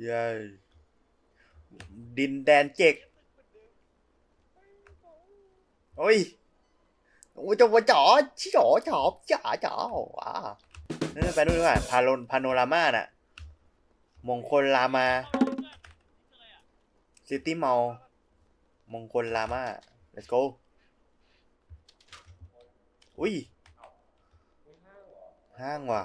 เย้ยดินแดนเจกโอ้ยโอ้ยจะว่าจ๋อชิจ๋อจ๋อจ๋าจ๋อว้านั่นไปนู่นดีกว่าพาโลนพาโนรามาน่ะ มงคลรามา ซิตี้มอลมงคลรามา let's go อุ้ย ห้างว่ะ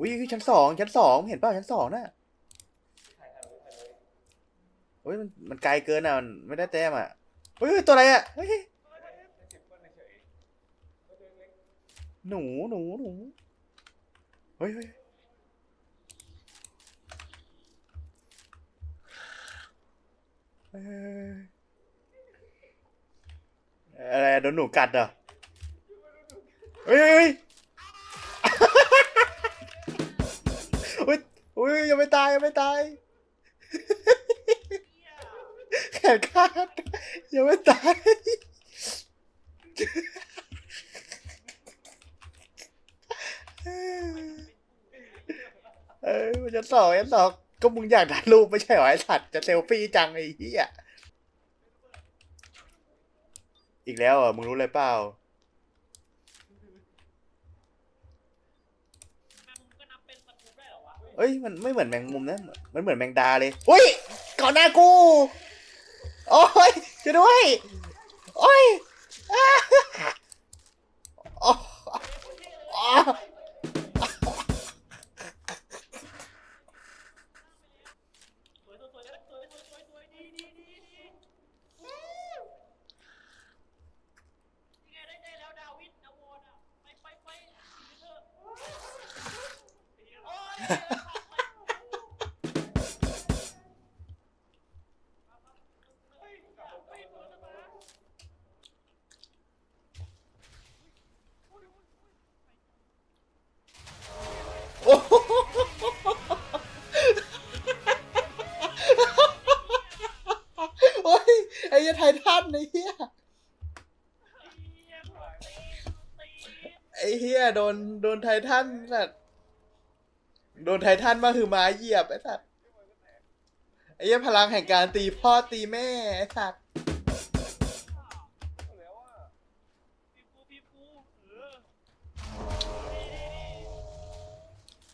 อุ้ยชั้นสองชั้นสองเห็นเปล่าชั้นสองน่ะเฮ้ยมันมันไกลเกินอะมันไม่ได้แต้มอะเฮ้ยตัวอะไรอะเฮ้ยหนูหนูหนูเฮ้ยเฮ้ยอะไรโดนหนูกัดเหรอเฮ้ยเฮ้ย อุ้ยยังไม่ตายยังไม่ตายแขนขาดยังไม่ตายเอ้ยมันจะสองยันสองก็มึงอยากถ่ายรูปไม่ใช่เหรอไอ้สัตว์จะเซลฟี่จังไอ้เหี้ยอีกแล้วเหรอะมึงรู้อะไรเปล่า เอ้ยมันไม่เหมือนแมงมุมนะ มันเหมือนแมงดาเลยอุ้ยก่อนหน้ากู โอ้ยช่วยด้วยโอ้ย ดนโดนไททันสัตว์โดนไททันมาคือมาเหยียบไอ้สัตว์ไอ้เหี้ยพลังแห่งการตีพ่อตีแม่ไอ้สัตว์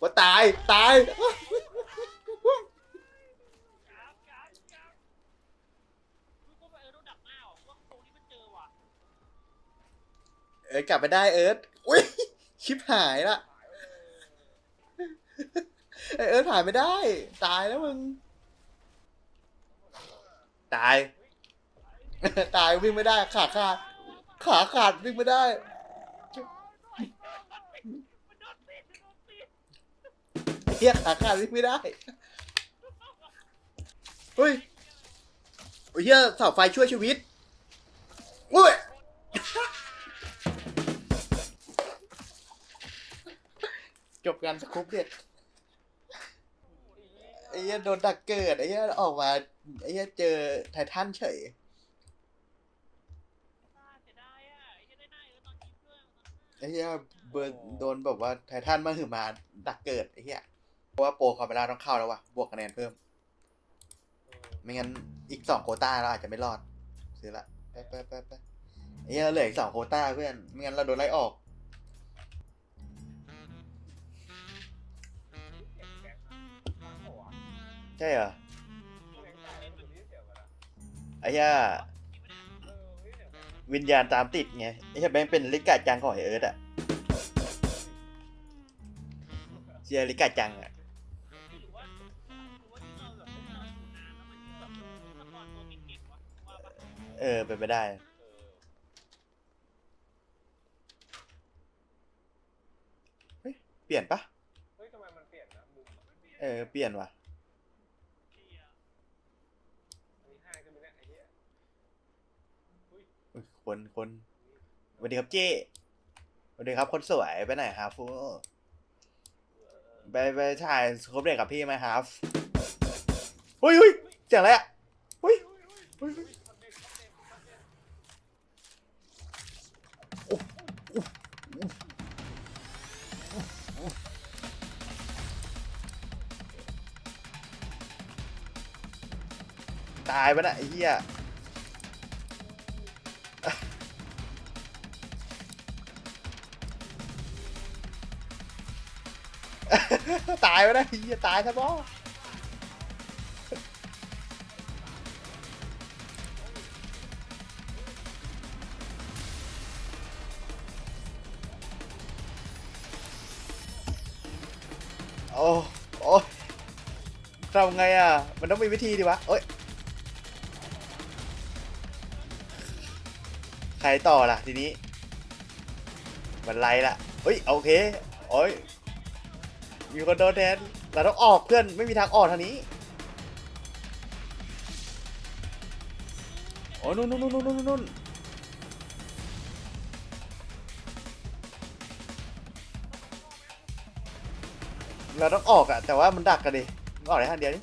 ว่าตายตาย เอิร์ธกลับไปได้เอิร์ธอุ้ย ชิบหายละไอเอิร์ธผ่านไม่ได้ ตายแล้วมึง ตาย ตายวิ่งไม่ได้ ขาขาด ขาขาดวิ่งไม่ได้เฮียขาขาดวิ่งไม่ได้ เฮ้ยโอ้ยเฮียเสาไฟช่วยชีวิตอุ้ย จบการสครุปเด็ดไอ้เหี้ยโดนดักเกิดไอ้เหี้ยออกมาไอ้เหี้ยเจอไททันเฉยไอ้เหี้ยเบิร์นโดนแบบว่าไททันมาหือมาดักเกิดไอ้เหี้ยเพราะว่าโปรคาเมล่าต้องเข้าแล้วว่ะบวกคะแนนเพิ่ม ไม่งั้นอีกสองโคต้าเราอาจจะไม่รอด ซื้อละไปไปไปไปไอ้เหี้ยเหลืออีกสองโคต้าเพื่อนไม่งั้นเราโดนไล่ออก ใช่เหรอไอ้ย่าวิญญาณตามติดไงไอ้ย่าแบงค์เป็นลิกาจังของไอเอิร์ธอะเชียร์ลิกาจังอะเออเป็นไปได้เฮ้ยเปลี่ยนปะเฮ้ยทำไมมันเปลี่ยนนะมุมอะเออเปลี่ยนว่ะ คนคนสวัสดีครับเจ้สวัสดีครับคนสวยไปไหนครับฟูไปไปถ่ายสกู๊เด็กกับพี่ไหมครับเฮ้ยเฮ้ยเสียงอะไรอะเฮ้ยเฮ้ยตายไปนะไอ้เฮีย ตายไปนะเฮียตายซะบ่โอ้โอ้ทำไงอะ มันต้องมีวิธีดิวะเอ้ย ใครต่อล่ะทีนี้ มันไล่ละเฮ้ย โอเค โอ้ย มีคนโดนแทนเราต้องออกเพื่อนไม่มีทางออกทางนี้โอ้ยนู่นนู่นนู่นนู่นนู่นเราต้องออกอะแต่ว่ามันดักกันดิมันออกได้ทางเดียวนี่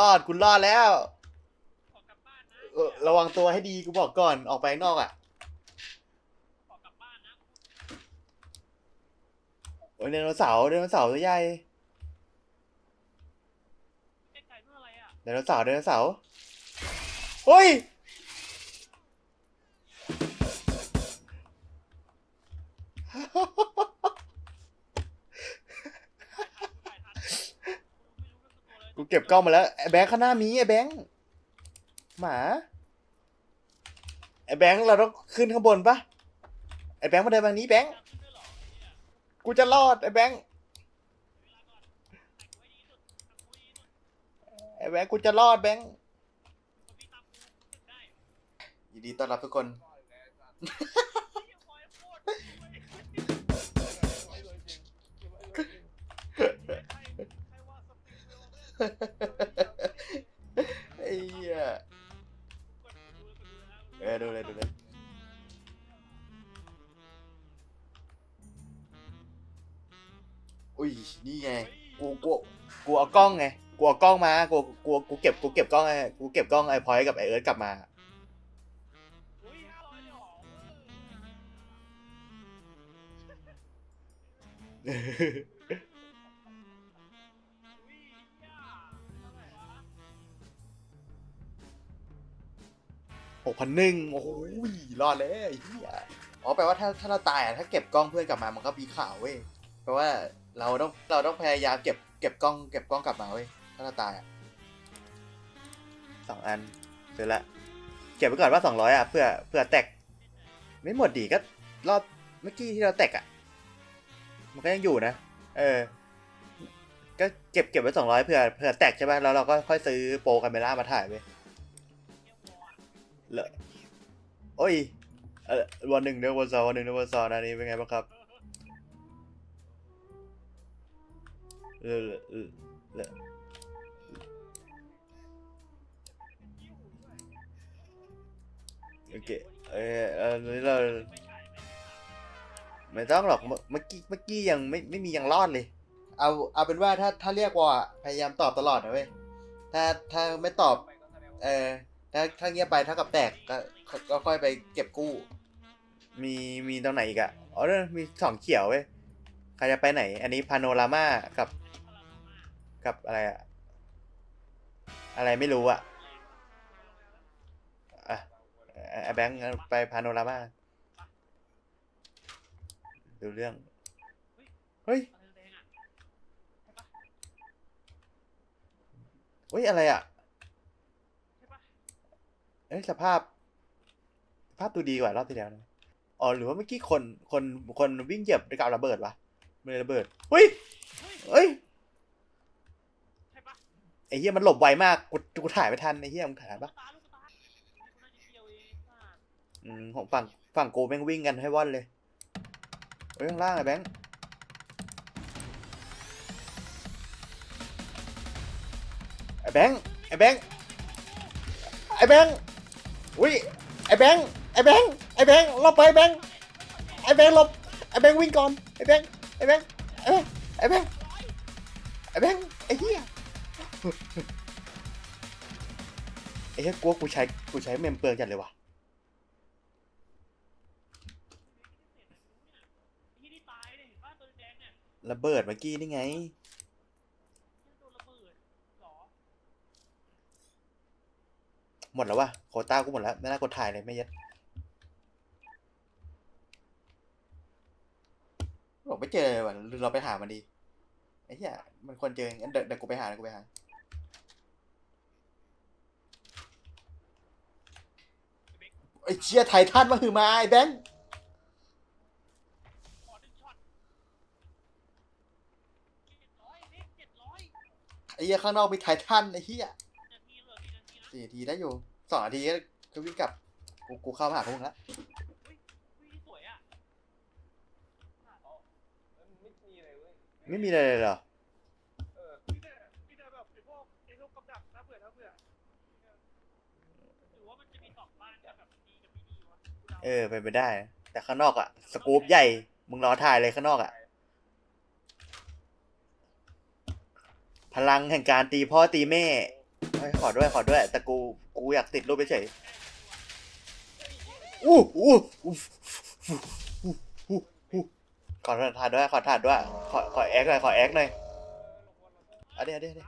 รอดกูรอดแล้ว ขอกลับบ้านนะเออระวังตัวให้ดีกูบอกก่อนออกไปข้างนอกอะขอกลับบ้านนะโอ้ยไดโนเสาร์ไดโนเสาร์ตัวใหญ่ไอ้ไก่เมื่ออะไรอะไดโนเสาร์ไดโนเสาร์เฮ้ย ไก่ทันไม่รู้เรื่องตัวเลย กูเก็บกล้องมาแล้วไอ้แบงค์ข้างหน้ามีไอ้แบงค์หมาไอ้แบงค์เราต้องขึ้นข้างบนปะไอ้แบงค์มาเดินทางนี้แบงค์กูจะรอดไอ้แบงค์ไอ้แบงค์กูจะรอดแบงค์ยินดีต้อนรับทุกคน ไอ้เหี้ยกดดูกดดูนะเออดูเลยดูเลยอุ้ยนี่ไงกูกูกูเอากล้องไงกูเอากล้องมากูกูกูเก็บกูเก็บกล้องไอ้กูเก็บกล้องไอ้พอยต์กับไอ้เอิร์ธกลับมาอุ้ยห้าร้อยเพันหนึ่งโอ้โหรอดเลยเหี้ยอ๋อแปลว่าถ้าถ้าเราตายอะถ้าเก็บกล้องเพื่อนกลับมามันก็มีข่าวเว้ยแปลว่าเราต้องเราต้องพยายามเก็บเก็บกล้องเก็บกล้องกลับมาเว้ยถ้าเราตายอะสองอันเสร็จละเก็บไว้ก่อนว่าสองร้อยอะเพื่อเพื่อแตก ไม่หมดดีก็รอบเมื่อกี้ที่เราแตกอะ มันก็ยังอยู่นะ เออ ก็เก็บเก็บไว้สองร้อยเผื่อเผื่อแตกใช่ป่ะแล้วเราก็ค่อยซื้อโปรคาเมล่ามาถ่ายเว้ ยเหรอโอ้ยเออวันหนึ่งเดือนวันสองวันหนึ่งเดือนวันสองนะนี่เป็นไงบ้างครับเออเออเออโอเคเออเออนี่เราไม่ต้องหรอกเมื่อกี้เมื่อกี้ยังไม่ไม่มียังรอดเลย เอาเอาเป็นว่าถ้าถ้าเรียกว่าพยายามตอบตลอดนะเว้ยถ้าถ้าไม่ตอบ เออ ถ้าถ้าเงียบไปเท่ากับแตกก็ก็ค่อยไปเก็บกู้ มีมีตรงไหนอีกอะอ๋อเนี่ยมีสองเขียวเว้ยใครจะไปไหน อันนี้พาโนรามากับ กับอะไรอะอะไรไม่รู้อะอะแบงค์ไปพาโนรามาดูเรื่อง เฮ้ยเฮ้ย อะไรอะ่ะ เอ้ยสภาพ สภาพดูดีกว่ารอบที่แล้วนะอ๋อหรือว่าเมื่อกี้คนคนคนวิ่งเหยียบด้วยกับระเบิดวะไม่ได้ระเบิดเฮ้ยเฮ้ยไอ้เหี้ยมันหลบไวมากกูกูถ่ายไม่ทันไอ้เหี้ยมึงถ่ายปะองอะอืมของฝั่งฝั่งกูแม่งวิ่งกันให้ว่อนเลยเฮ้ยข้างล่างไอ้แบงค์ไอ้แบงค์ไอ้แบงค์ไอ้แบงค์ อุ้ยไอ้แบงค์ไอ้แบงค์ไอ้แบงค์หลบไปไอ้แบงค์ไอ้แบงค์หลบไอ้แบงค์วิ่งก่อนไอ้แบงค์ไอ้แบงค์ไอ้แบงค์ไอ้แบงค์ไอ้แบงค์ไอ้เหี้ยไอ้เหี้ยกลัวกูใช้กูใช้เมมเปลืองจัดเลยว่ะที่ที่ตายเนี่ยเห็นป่ะตัวแดงเนี่ยระเบิดเมื่อกี้นี่ไง ที่โดนระเบิดหรอ หมดแล้ววะโคต้ากูหมดแล้ว ไม่น่ากดถ่ายเลยไม่ยัดบอกไม่เจอเลยว่ะหรือเราไปหามันดีไอ้เหี้ยมันควรเจองั้นเดี๋ยวเดี๋ยวกูไปหาเดี๋ยวกูไปหาไอ้เชี่ยไททันมาหือมาไอ้แบงค์ไอ้เหี้ยข้างนอกมีไททันไอ้เหี้ย สี่ทีได้อยู่สองนาทีก็ก็วิ่งกลับ กูกูเข้ามาหาพวกมึงละสวยอะไม่มีอะไรเว้ยไม่มีอะไรเลยเหรอเออมีแต่มีแต่แบบไอ้พวกไอ้พวกกับดักถ้าเผื่อถ้าเผื่อหรือว่ามันจะมีสองบ้านที่แบบดีกับไม่ดีวะเออเป็นไปได้ แต่ข้างนอกอะสกู๊ปใหญ่มึงรอถ่ายเลยข้างนอกอะพลังแห่งการตีพ่อตีแม่ เฮ้ยขอด้วยขอด้วย แต่กูกูอยากติดรูปเฉยๆอู้อู้อู้อู้อู้อู้อู้ขอถ่ายด้วยขอถ่ายด้วยขอขอแอคหน่อยขอแอคหน่อยเอาดิเอาดิเอาดิ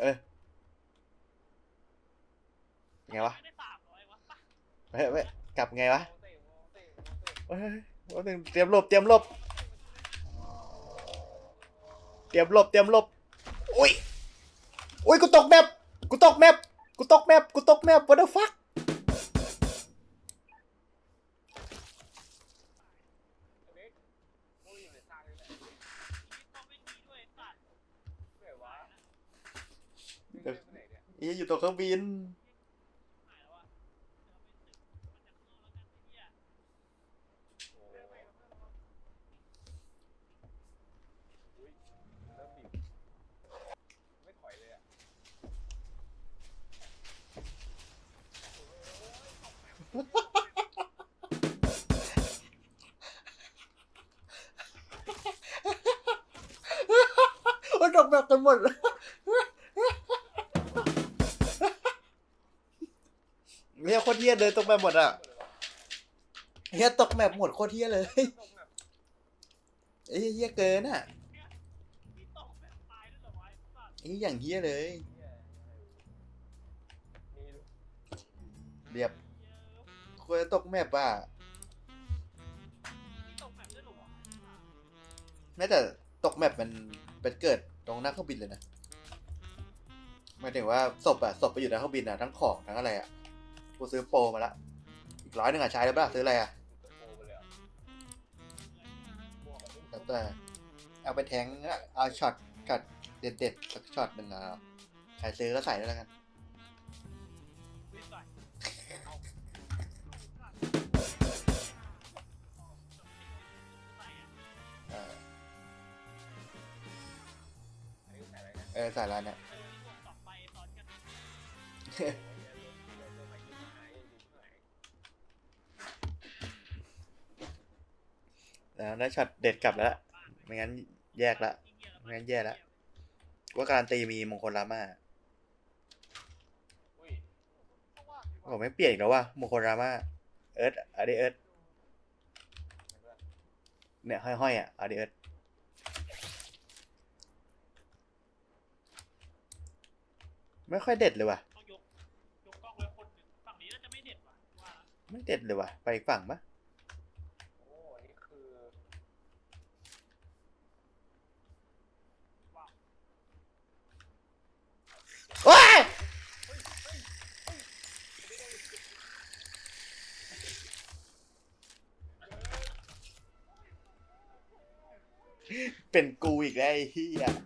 เออไงวะไม่ได้สามร้อยวะปะเฮ้ยเฮ้ยกลับไงวะเตะเตะเตะเฮ้ยเฮ้ยเฮ้ยเตรียมหลบเตรียมหลบเตรียมหลบเตรียมหลบอุ้ย อุ้ยกูตกแมปกูตกแมปกูตกแมปกูตกแมป what the fuck เล็กโอ้ยอยู่ในซากนี่แหละชีวิตต้องไม่ดีด้วยสัตว์ไหนวะไม่ได้ไปไหนเนี่ยอีอยู่ตัวเครื่องบิน หายแล้วอะเดี๋ยวเอาไปซื้อมันจากข้างนอกแล้วกันไอ้เหี้ย โอ้อุ้ยเริ่มบีบไม่ถอยเลยอะ มันตกแมปกัน หมดเฮียโคตรเฮียเลยตกแมปหมดอะเฮียตกแมปหมดโคตรเฮียเลยตรงแบบไอ้เฮียเกินอะมีตกแบบตายด้วยเหรอวะไอ้สัตว์ไอ้อย่างเฮียเลยเหี้ยมีเรียบเยอะควรจะตกแมปอะมีตกแบบด้วยเหรอวะแม้แต่ตกแมปมันเป็นเกิด ตรงหน้าเครื่องบินเลยนะหมายถึงว่าศพอะศพไปอยู่ในเครื่องบินอะทั้งของทั้งอะไรอะกูซื้อโปรมาละอีกร้อยหนึ่งอะใช้แล้วป่ะซื้ออะไรอะตะโกไปเลยอะบวกกับลูกแล้วแต่เอาไปแทงอะเอาช็อตช็อตเด็ดๆสักช็อตหนึ่งอะใครซื้อก็ใส่ได้แล้วกัน เออใส่แล้วเนี่ยเออรวมสองใบซ้อนกันโอ้ยเดี๋ยวเดี๋ยวเดี๋ยวไปที่ไหนที่ไหนแล้วได้ช็อตเด็ดกลับแล้วละไม่งั้นแยกละ ไม่งั้นแย่ละ ว่าการนตีมีมงคลรามาอุ้ยผมไม่เปลี่ยนอีกแล้วว่ะมงคลรามาเอิร์ธอะดีเอิร์ธเนี่ยห้อยๆอะอะดีเอิร์ธ ไม่ค่อยเด็ดเลยว่ะต้องยกยกกล้องไว้คนหนึ่งฝั่งนี้น่าจะไม่เด็ดว่ะว่าไม่เด็ดเลยว่ะ ไปอีกฝั่งปะโอ้อันนี้คือว้าวว้ยเป็นกูอีกแล้วไอ้เหี้ย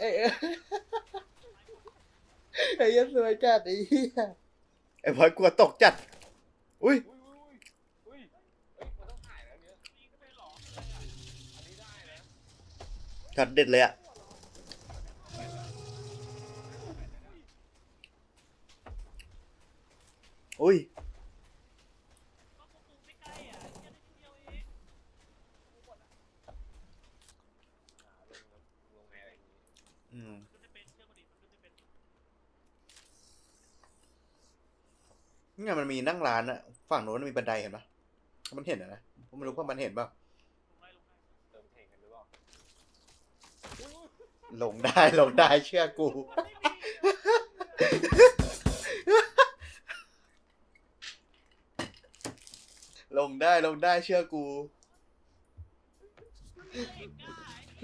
ไอ้ไอ้ไอ้ยันสวยจัดไอ้เหี้ยไอ้พอยกลัวตกจัด อุ้ยอุ้ยอุ้ยอุ้ยเฮ้ยมันต้องถ่ายแล้วเนี่ยนี่ก็ไม่หลอกเลยอะอันนี้ได้นะช็อตเด็ดเลยอะอุ้ย ก็พวกกูไม่ใกล้อะแค่ได้ทีเดียวเองกูหมดละ อ่าลงลงไงอะไรอย่างงี้ อืม มันก็จะเป็นเชื่อมดิมันก็จะเป็น เนี่ยมันมีนั่งร้านอะฝั่งโน้นมันมีบันไดเห็นปะมันเห็นอะนะผมไม่รู้ว่ามันเห็นปะลงไล่ลงไล่เติมเทงกันหรือเปล่าลงได้ลงได้เชื่อกูมันไม่มีลงได้ลงได้เชื่อกูเด็กอะ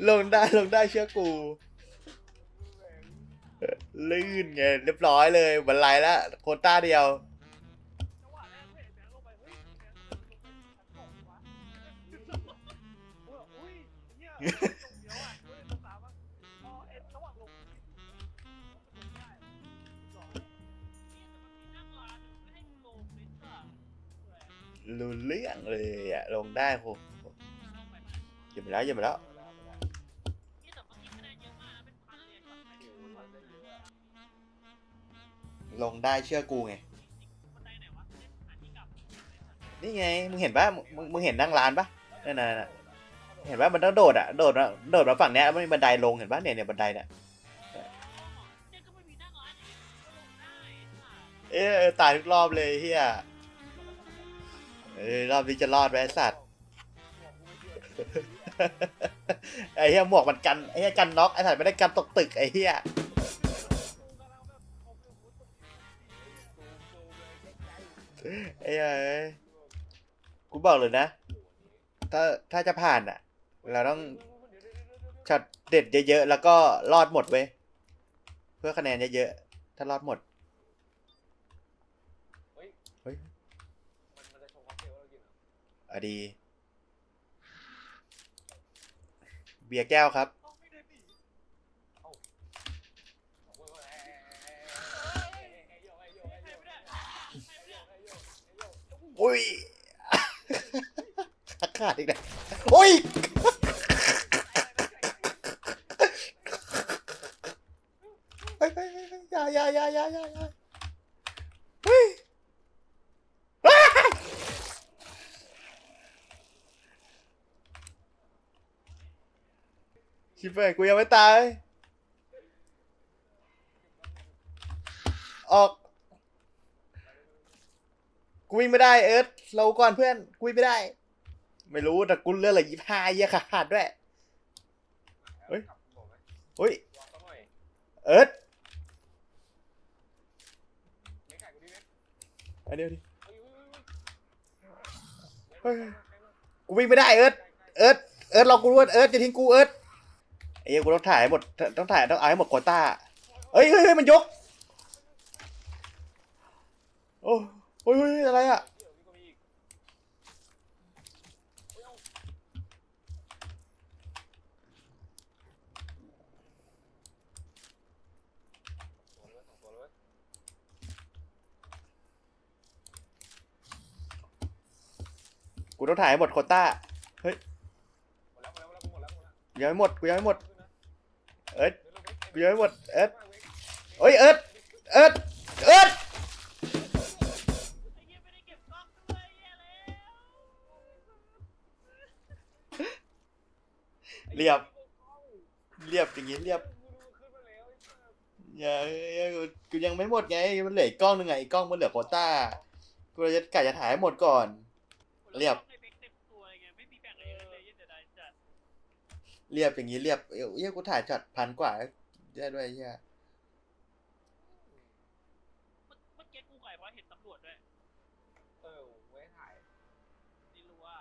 ลงได้ลงได้เชื่อกู ลื่นไงเรียบร้อยเลยบันไลแล้วโควต้าเดียว รงเดียวอะเฮ้ยตรงสามอะพอเอ็นระหว่างลงมันลงได้หรอเนี่ยแต่มันมีนั่งร้านไม่ให้กูลงเลยจ้ะแหวนรู้เรื่องเลยอะลงได้โหเข้าไปมาหยิบไปแล้วหยิบไปแล้วเนี่ยแต่เมื่อกี้คะแนนเยอะมากนะเป็นพันเลยแบบไม่ได้รู้ว่าได้เยอะอะลงได้เชื่อกูไง นี่ไง มึงเห็นปะมึงมึงเห็นนั่งร้านปะนั่นน่ะนั่นน่ะ เห็นปะมันต้องโดดอะโดดมาโดดมาฝั่งเนี้ยแล้วมันมีบันไดลงเห็นปะเนี่ยเนี่ยบันไดเนี่ยเอย่างเงี้ยก็ลงได้ค่ะเอตายทุกรอบเลยเฮียเออรอบนี้จะรอดไหมสัตว์ไอ้เฮียหมวกมันกันไอ้เฮียกันน็อกไอ้สัตว์ไม่ได้กันตกตึกไอ้เฮียไอ้เอ้ยกูบอกเลยนะ ถ้าถ้าจะผ่านอะ เราต้องช็อตเด็ดเยอะๆ แล้วก็รอดหมดเว้ย เพื่อคะแนนเยอะๆ ถ้ารอดหมด เฮ้ย เฮ้ย มันมันจะชงค็อกเทลแล้วกินเหรออะดี เบียร์แก้วครับต้องไม่ได้หนีโอ้โหเอ้ยเอ้ยเอ้ยเอ้ยโยเอ้ยโยเอ้ยใครโยไม่ได้เอ้ยใครไม่ได้โยเอ้ยโยเอ้ยโยอุ้ย ขาดอีกแล้วอุ้ย เฮ้ยเฮ้ยเฮ้ยเฮ้ยอย่าอย่าอย่าอย่าอย่าอย่าเฮ้ยว้าย ชิบเป้กูยังไม่ตาย ออก กูวิ่งไม่ได้เอิร์ธเราก่อนเพื่อน กูวิ่งไม่ได้ ไม่รู้แต่กูเลือดเหลือยี่ห้าเยี่ยขาดด้วย เฮ้ย เฮ้ยวางซะหน่อยเอิร์ธ ไม่ไก่กูดิเว้ย อันเดียวดิเฮ้ยกูวิ่งไม่ได้เอิร์ธเอิร์ธเอิร์ธเรากูรู้ว่าเอิร์ธจะทิ้งกูเอิร์ธไอ้เหี้ยกูต้องถ่ายให้หมดต้องถ่ายต้องเอาให้หมดโควต้าเฮ้ยเฮ้ยเฮ้ยมันยก โอ้โอ้ยเฮ้ยอะไรอะ เดี๋ยวนี่ก็มีอีกเฮ้ยเอาตัวเลยสองตัวเลย กูต้องถ่ายให้หมดโควต้าหมดแล้วหมดแล้วหมดแล้วหมดแล้วหมดแล้วยังไม่หมด กูยังไม่หมด เอิร์ดกูยังไม่หมด เอิร์ธเฮ้ย เอิร์ธเอิร์ธเอิร์ธไอ้เหี้ยไม่ได้เก็บกล้องด้วยแย่แล้วเรียบ เรียบอย่างงี้เรียบกูดูขึ้นมาแล้วไอ้สัสอย่าอย่ากูยังไม่หมดไง มันเหลืออีกกล้องหนึงไงอีกกล้องมันเหลือโควต้า กูเลยจะกะจะถ่ายให้หมดก่อน เรียบ ในเฟกเต็มตัวเลยไงไม่มีเรียบอย่างนี้เรียบเอ้ยเหี้ยกูถ่ายช็อตพันกว่าได้ด้วยไอ้เหี้ยเมื่อเมื่อกี้กูไก่ว่าเห็นตำรวจด้วยเออไว้ถ่ายนี่รู้ว่า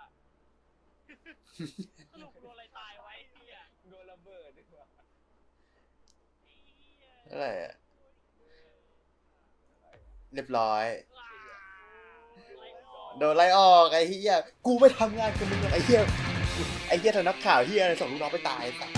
สรุปโดนอะไรตายไว้เฮียโดนระเบิดดีกว่าไอ้เหี้ยอะไรอะเรียบร้อยว้าวไล่ออก โดนไล่ออกไอ้เหี้ยกูไม่ทำงานกับมึงหรอกไอ้เหี้ยไอ้เหี้ยทำนักข่าวเหี้ยอะไรส่งลูกน้องไปตายไอ้สัส